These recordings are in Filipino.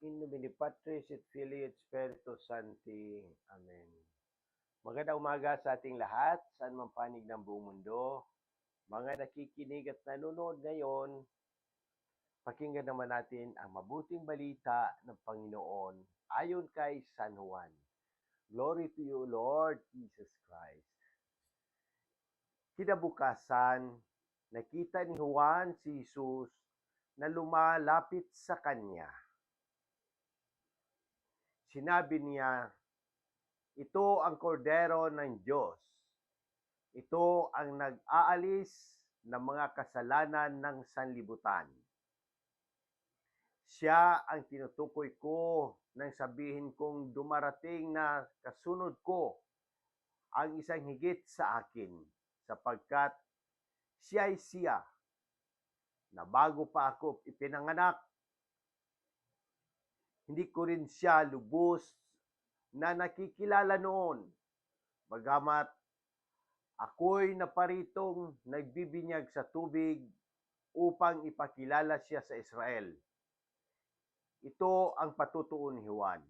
In nomine Patris et Filii et Spiritus Sancti. Amen. Magandang umaga sa ating lahat, saan man panig ng buong mundo. Mga nakikinig at nanonood ngayon, pakinggan naman natin ang mabuting balita ng Panginoon ayon kay San Juan. Glory to you, Lord Jesus Christ. Kinabukasan, nakita ni Juan si Jesus na lumalapit sa kanya. Sinabi niya, ito ang kordero ng Diyos. Ito ang nag-aalis ng mga kasalanan ng sanlibutan. Siya ang tinutukoy ko nang sabihin kong dumarating na kasunod ko ang isang higit sa akin sapagkat siya ay siya na bago pa ako ipinanganak, hindi ko rin siya lubos na nakikilala noon. Bagamat ako'y naparitong nagbibinyag sa tubig upang ipakilala siya sa Israel. Ito ang patutuon ni Juan.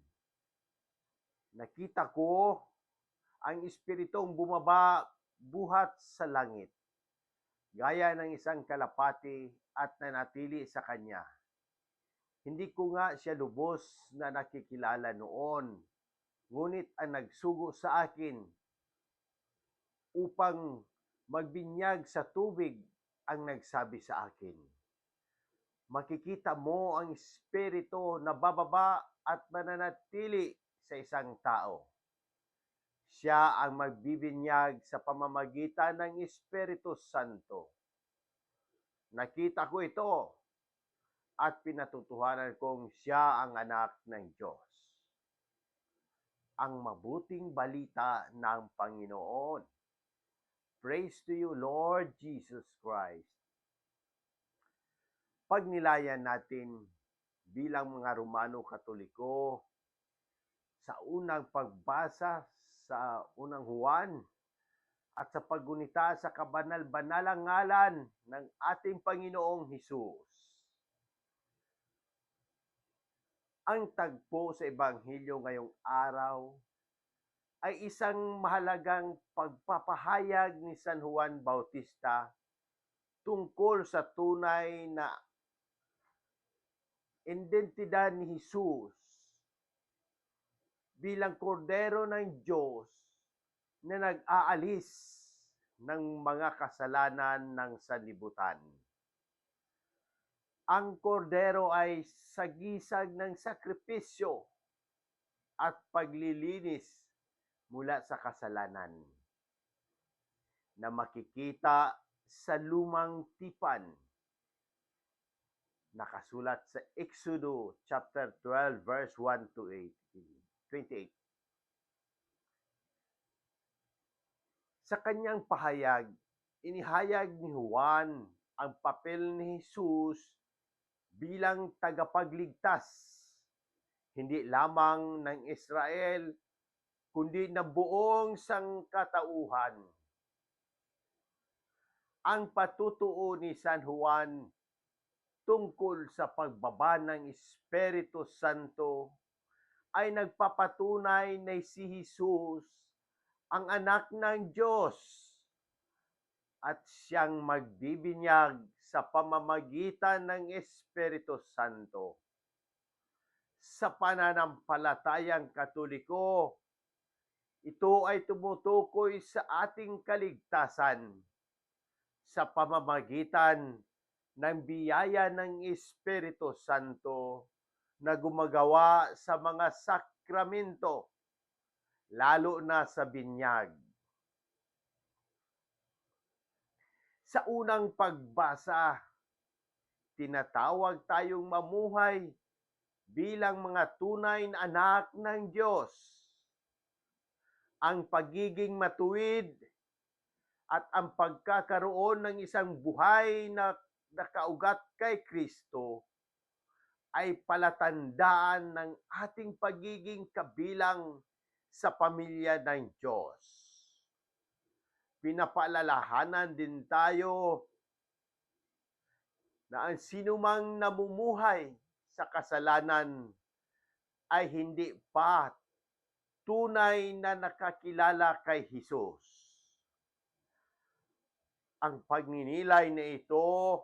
Nakita ko ang espiritong bumaba buhat sa langit, gaya ng isang kalapati at nanatili sa kanya. Hindi ko nga siya lubos na nakikilala noon, ngunit ang nagsugo sa akin upang magbinyag sa tubig ang nagsabi sa akin. Makikita mo ang espiritu na bababa at mananatili sa isang tao. Siya ang magbibinyag sa pamamagitan ng Espiritu Santo. Nakita ko ito at pinatutuhanan kong siya ang anak ng Diyos. Ang mabuting balita ng Panginoon. Praise to you, Lord Jesus Christ. Pagnilayan natin bilang mga Romano Katoliko sa unang pagbasa sa unang Juan at sa paggunita sa kabanal-banalang ngalan ng ating Panginoong Hesus. Ang tagpo sa Ebanghelyo ngayong araw ay isang mahalagang pagpapahayag ni San Juan Bautista tungkol sa tunay na identidad ni Jesus bilang kordero ng Diyos na nag-aalis ng mga kasalanan ng sanlibutan. Ang kordero ay sagisag ng sakripisyo at paglilinis mula sa kasalanan na makikita sa lumang tipan nakasulat sa Exodo chapter 12 verse 1 to 8. 28. Sa kanyang pahayag, inihayag ni Juan ang papel ni Jesus bilang tagapagligtas, hindi lamang ng Israel, kundi ng buong sangkatauhan. Ang patutuo ni San Juan tungkol sa pagbaba ng Espiritu Santo ay nagpapatunay na si Jesus ang anak ng Diyos at siyang magbibinyag sa pamamagitan ng Espiritu Santo. Sa pananampalatayang katoliko, ito ay tumutukoy sa ating kaligtasan sa pamamagitan ng biyaya ng Espiritu Santo na gumagawa sa mga sakramento, lalo na sa binyag. Sa unang pagbasa, tinatawag tayong mamuhay bilang mga tunay na anak ng Diyos. Ang pagiging matuwid at ang pagkakaroon ng isang buhay na nakaugat kay Kristo ay palatandaan ng ating pagiging kabilang sa pamilya ng Diyos. Pinapaalalahanan din tayo na ang sinumang namumuhay sa kasalanan ay hindi pa tunay na nakakilala kay Jesus. Ang pagninilay na ito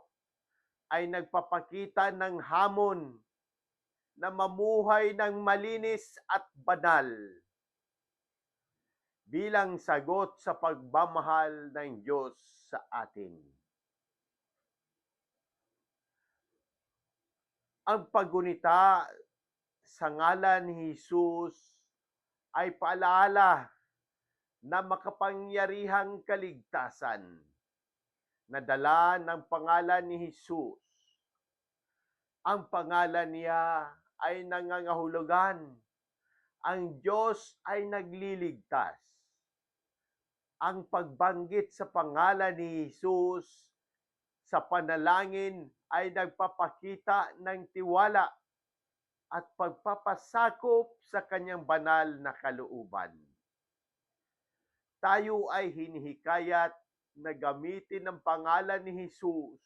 ay nagpapakita ng hamon na mamuhay ng malinis at banal bilang sagot sa pagmamahal ng Diyos sa atin. Ang paggunita sa ngalan ni Jesus ay paalaala na makapangyarihang kaligtasan na dala ng pangalan ni Jesus. Ang pangalan niya ay nangangahulugan. Ang Diyos ay nagliligtas. Ang pagbanggit sa pangalan ni Jesus sa panalangin ay nagpapakita ng tiwala at pagpapasakop sa kanyang banal na kalooban. Tayo ay hinihikayat na gamitin ang pangalan ni Jesus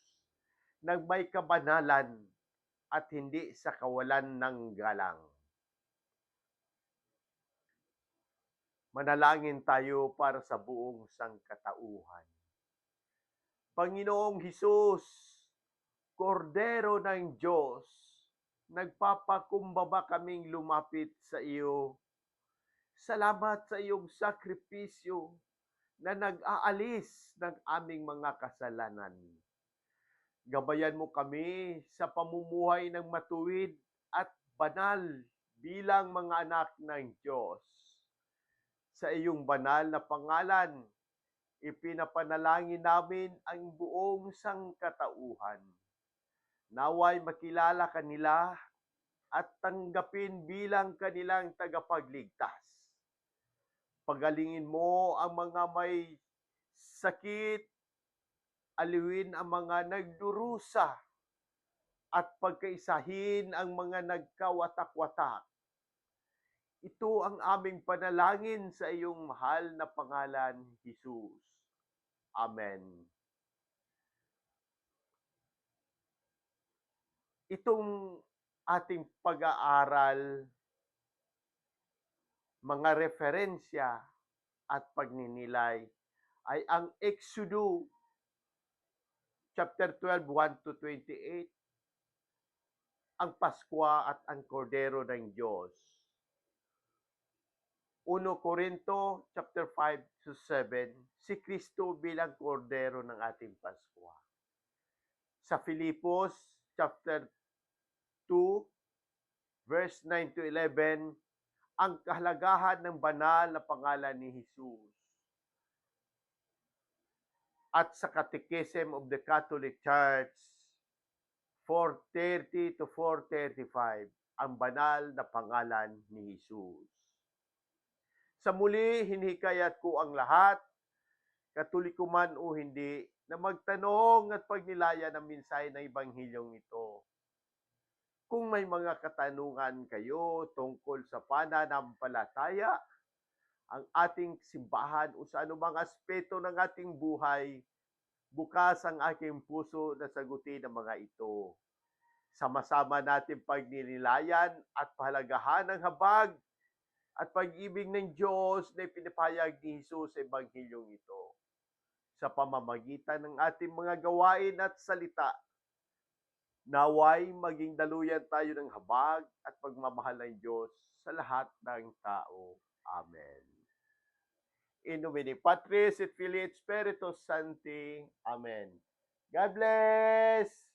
ng may kabanalan at hindi sa kawalan ng galang. Manalangin tayo para sa buong sangkatauhan. Panginoong Hesus, Kordero ng Diyos, nagpapakumbaba kaming lumapit sa iyo. Salamat sa iyong sakripisyo na nag-aalis ng aming mga kasalanan. Gabayan mo kami sa pamumuhay ng matuwid at banal bilang mga anak ng Diyos. Sa iyong banal na pangalan, ipinapanalangin namin ang buong sangkatauhan. Naway makilala kanila at tanggapin bilang kanilang tagapagligtas. Pagalingin mo ang mga may sakit, aliwin ang mga nagdurusa, at pagkaisahin ang mga nagkawatak-watak. Ito ang aming panalangin sa iyong mahal na pangalan, Jesus. Amen. Itong ating pag-aaral, mga referensya at pagninilay ay ang Exodo chapter 12, 1 to 28, ang Paskwa at ang Kordero ng Diyos. 1 Korinto chapter 5 to 7, si Kristo bilang kordero ng ating Paskwa. Sa Filipos chapter 2 verse 9 to 11, ang kahalagahan ng banal na pangalan ni Jesus. At sa Catechism of the Catholic Church 430 to 435, ang banal na pangalan ni Jesus. Sa muli, hinihikayat ko ang lahat, katoliko man o hindi, na magtanong at pagnilaya ng mensahe ng Ebanghilyong ito. Kung may mga katanungan kayo tungkol sa pananampalataya, ang ating simbahan o sa anumang aspeto ng ating buhay, bukas ang aking puso na sagutin ang mga ito. Sama-sama natin pagninilayan at pahalagahan ng habag at pag-ibig ng Diyos na ipinapayag ni Jesus sa Ebanghilyong ito sa pamamagitan ng ating mga gawain at salita. Naway maging daluyan tayo ng habag at pagmamahal ng Diyos sa lahat ng tao. Amen. In nomine Patris et Filii et Spiritus Sancti. Amen. God bless!